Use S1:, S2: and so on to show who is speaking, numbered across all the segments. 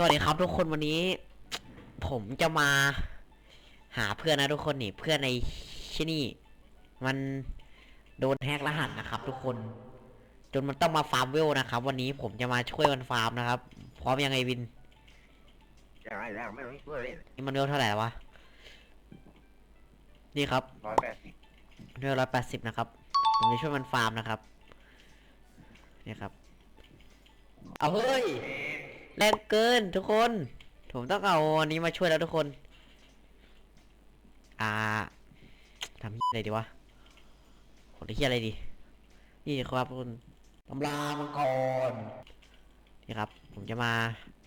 S1: สวัสดีครับทุกคนวันนี้ ผมจะมา หาเพื่อนนะทุกคนนี่ เพื่อนในที่นี่ มันโดนแฮกรหัสนะครับ ทุกคน จนมันต้องมาฟาร์มเวลนะครับ วันนี้ผมจะมาช่วยมันฟาร์มนะครับ พร้อมยังไงวิน
S2: อย่างไรแล้วไม่ต้องช่วยเลย
S1: นี่มันเวลเท่าไหร่แล้ววะนี่ครับ
S2: ร้อยแปดสิบ
S1: เวลร้อยแปดสิบนะครับผมจะช่วยมันฟาร์มนะครับนี่ครับเอาเฮ้ย แรงเกินทุกคน ผมต้องเอาอันนี้มาช่วยแล้วทุกคน อ่าทำอะไรดีวะผมจะเฮียอะไรดี นี่ครับคุณตำรามังกร นี่ครับ ผมจะมา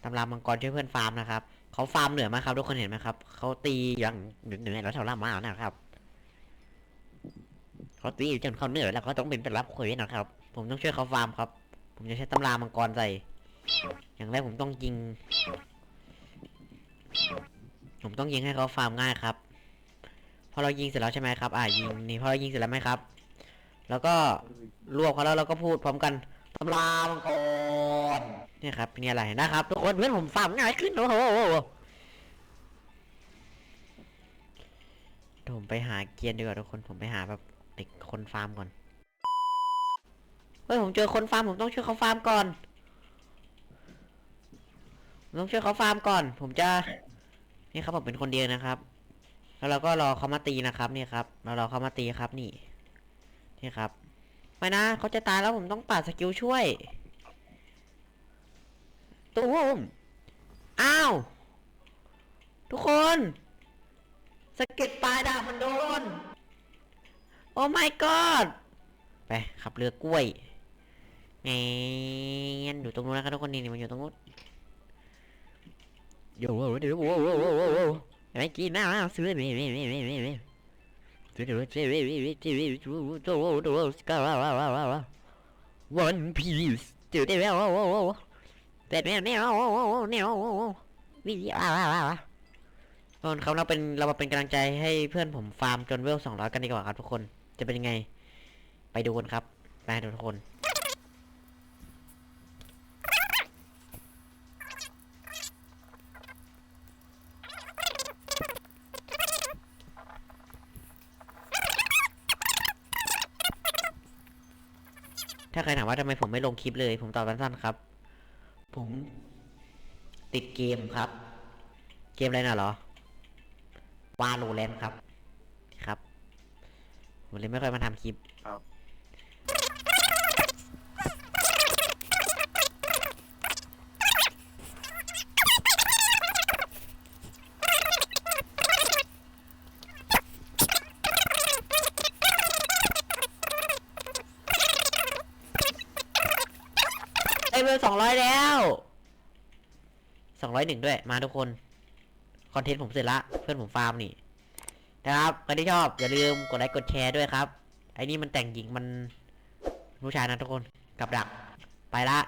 S1: ตำรามังกรช่วยเพื่อนฟาร์มนะครับ เขาฟาร์มเหนือมากครับทุกคนเห็นไหมครับ เขาตีอย่างเหนือแล้วเท่าล่ามากนะครับ เขาตีจนเขาเหนื่อยแล้วเขาต้องเป็นไปรับคุยนะครับ ผมต้องช่วยเขาฟาร์มครับ ผมจะใช้ตำรามังกรใส่ อย่างแรกผมต้องยิง ผมต้องยิงให้เขาฟาร์มง่ายครับ พอเรายิงเสร็จแล้วใช่ไหมครับ อ่ายิงนี่พอเรายิงเสร็จแล้วไหมครับ แล้วก็รวบเขาแล้วเราก็พูดพร้อมกันตำรามังกรเนี่ยครับนี่อะไรนะครับทุกคนเพื่อนผมฟาร์มง่ายขึ้นโอ้โหผมไปหาเกียร์ดีกว่าทุกคนผมไปหาแบบเด็กคนฟาร์มก่อนเฮ้ยผมเจอคนฟาร์มผมต้องช่วยเขาฟาร์มก่อน ต้องช่วยเขาฟาร์มก่อน ผมจะ นี่ครับผมเป็นคนเดียวนะครับ แล้วเราก็รอเขามาตีนะครับนี่ครับ เรารอเขามาตีครับนี่ นี่ครับไม่นะเขาจะตายแล้วผมต้องปัดสกิลช่วยตูมอ้าว ทุกคนสะเก็ดปลายดาบมันโดน โอ้ my god ไปขับเรือกล้วยแงนอยู่ตรงนู้นนะครับทุกคนนี่นี่มันอยู่ตรงนู้น โย่เดี๋ยวโว้โว้โว้โว้โว้ไม่กินนะซื้อไม่ไม่ไม่ไม่ไม่ไม่ซื้อเดี๋ยวซื้อไม่ไม่ไม่ซื้อโจ้โจ้สกาว้าวว้าวว้าวว้า One piece เดี๋ยวเดี๋ยวโว้โว้โว้แต่แนวแนวโว้โว้แนวโว้วิว้าวว้าวว้าวทุกคนครับเราเป็นเรามาเป็นกำลังใจให้เพื่อนผมฟาร์มจนเวลสองร้อยกันดีกว่าครับทุกคนจะเป็นยังไง ไปดูกันครับไปดูทุกคน ถ้าใครถามว่าทำไมผมไม่ลงคลิปเลย ผมตอบสั้นๆครับ ผมติดเกมครับ เกมอะไรน่ะเหรอวาโลแรนครับ ครับ ผมเลยไม่ค่อยมาทำคลิป
S2: ครับ
S1: เวลสองร้อยแล้วสองร้อยหนึ่งด้วย มาทุกคน คอนเทนต์ผมเสร็จละ เพื่อนผมฟาร์มนี่ นะครับใครที่ชอบ อย่าลืมกดไลค์กดแชร์ด้วยครับ ไอ้นี่มันแต่งหญิงมันผู้ชายนะทุกคน กับดัก ไปละ